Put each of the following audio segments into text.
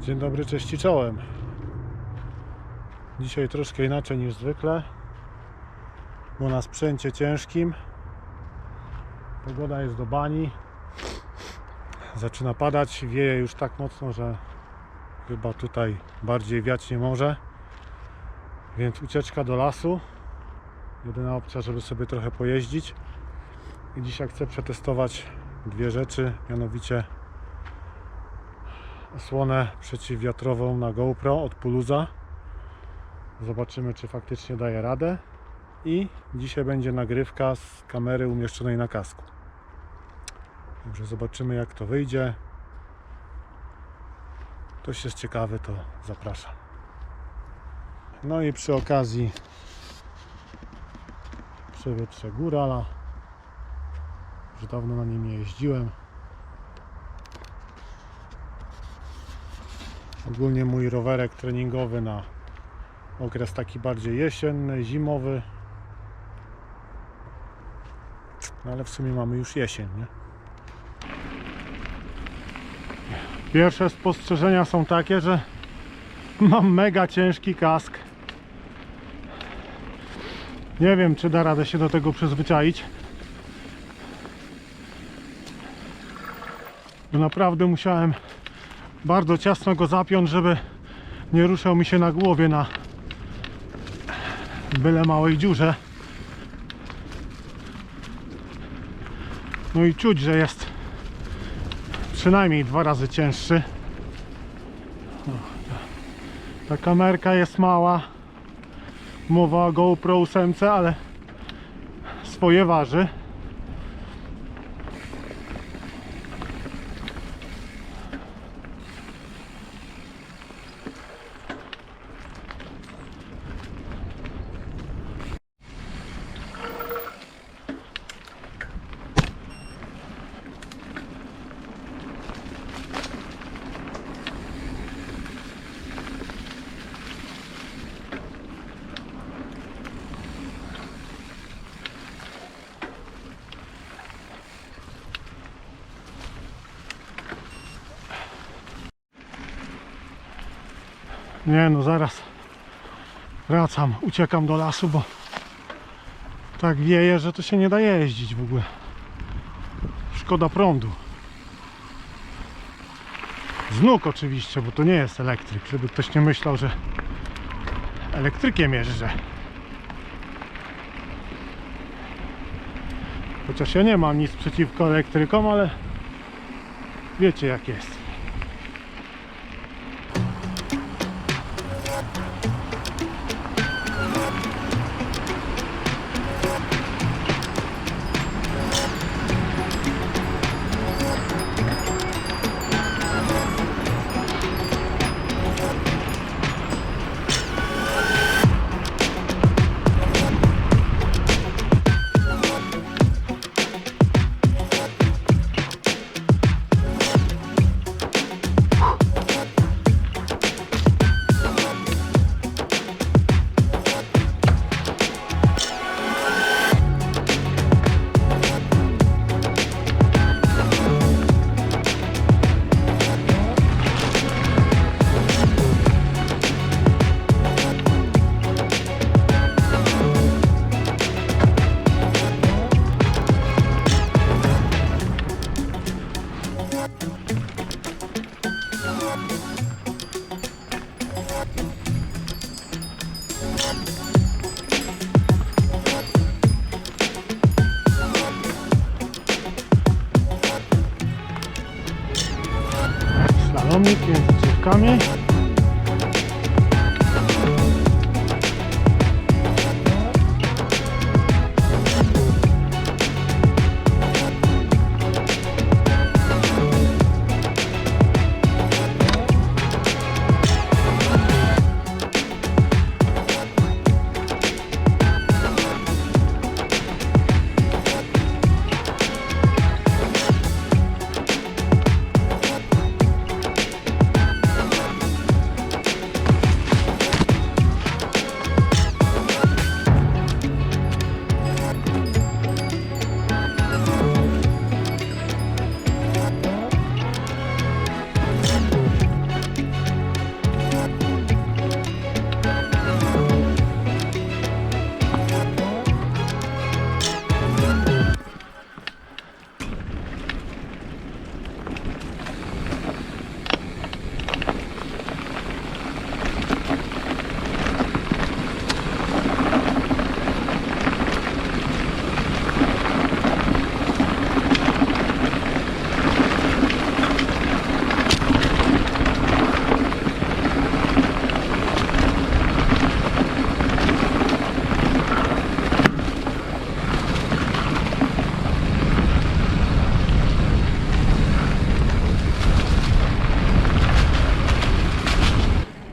Dzień dobry, cześć i czołem. Dzisiaj troszkę inaczej niż zwykle, bo na sprzęcie ciężkim. Pogoda jest do bani. Zaczyna padać, wieje już tak mocno, że chyba tutaj bardziej wiać nie może. Więc ucieczka do lasu. Jedyna opcja, żeby sobie trochę pojeździć. I dzisiaj chcę przetestować dwie rzeczy, mianowicie osłonę przeciwwiatrową na GoPro od Puluza. Zobaczymy, czy faktycznie daje radę. I dzisiaj będzie nagrywka z kamery umieszczonej na kasku. Także zobaczymy, jak to wyjdzie. Ktoś jest ciekawy, to zapraszam. No i przy okazji przewietrzę górala. Już dawno na nim nie jeździłem. Ogólnie mój rowerek treningowy na okres taki bardziej jesienny, zimowy. No ale w sumie mamy już jesień, nie? Pierwsze spostrzeżenia są takie, że mam mega ciężki kask. Nie wiem, czy da radę się do tego przyzwyczaić. Bo naprawdę musiałem bardzo ciasno go zapiąć, żeby nie ruszał mi się na głowie na byle małej dziurze. No i czuć, że jest przynajmniej dwa razy cięższy. Ta kamerka jest mała. Mowa o GoPro 8, ale swoje waży. Nie no, zaraz wracam, uciekam do lasu, bo tak wieje, że to się nie da jeździć w ogóle. Szkoda prądu. Znuk oczywiście, bo to nie jest elektryk, żeby ktoś nie myślał, że elektrykiem jeżdżę. Chociaż ja nie mam nic przeciwko elektrykom, ale wiecie jak jest. Slalomik między drzewkami.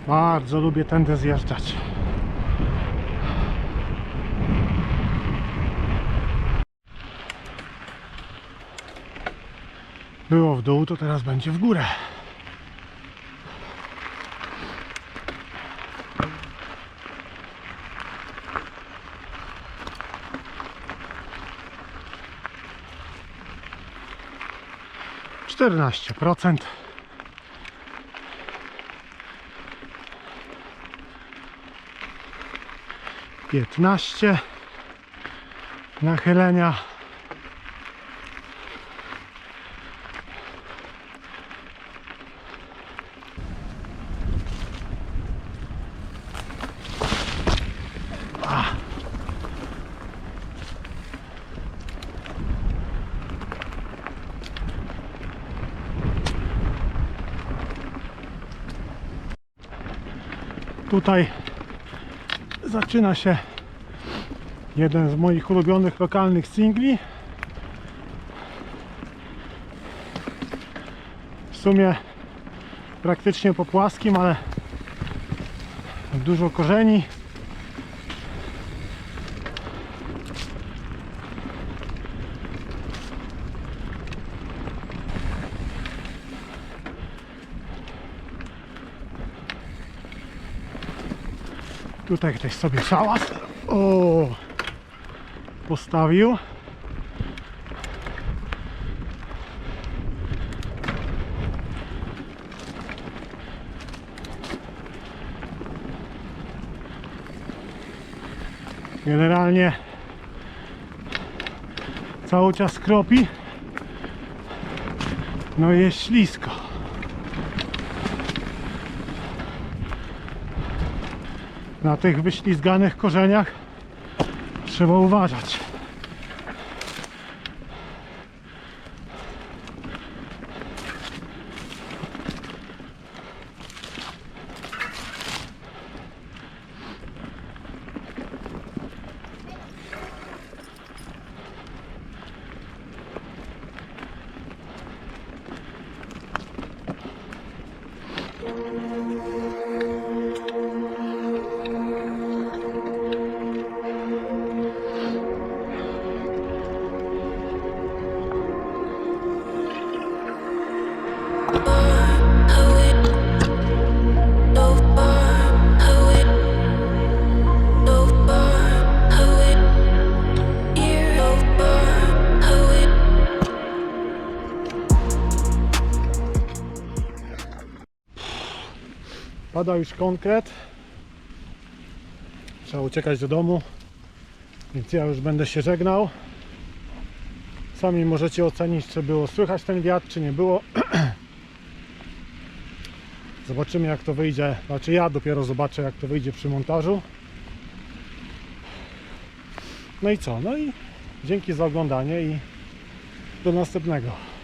Bardzo lubię tędy zjeżdżać. Było w dół, to teraz będzie w górę. Czternaście procent. Piętnaście nachylenia. Tutaj zaczyna się jeden z moich ulubionych lokalnych singli. W sumie praktycznie po płaskim, ale dużo korzeni. Tutaj ktoś sobie szałas o, postawił. Generalnie cały czas kropi. No i jest ślisko. Na tych wyślizganych korzeniach trzeba uważać. Pada już konkret. Trzeba uciekać do domu. Więc ja już będę się żegnał. Sami możecie ocenić, czy było słychać ten wiatr, czy nie było. Zobaczymy jak to wyjdzie. Znaczy ja dopiero zobaczę jak to wyjdzie przy montażu. No i co? No i dzięki za oglądanie i do następnego.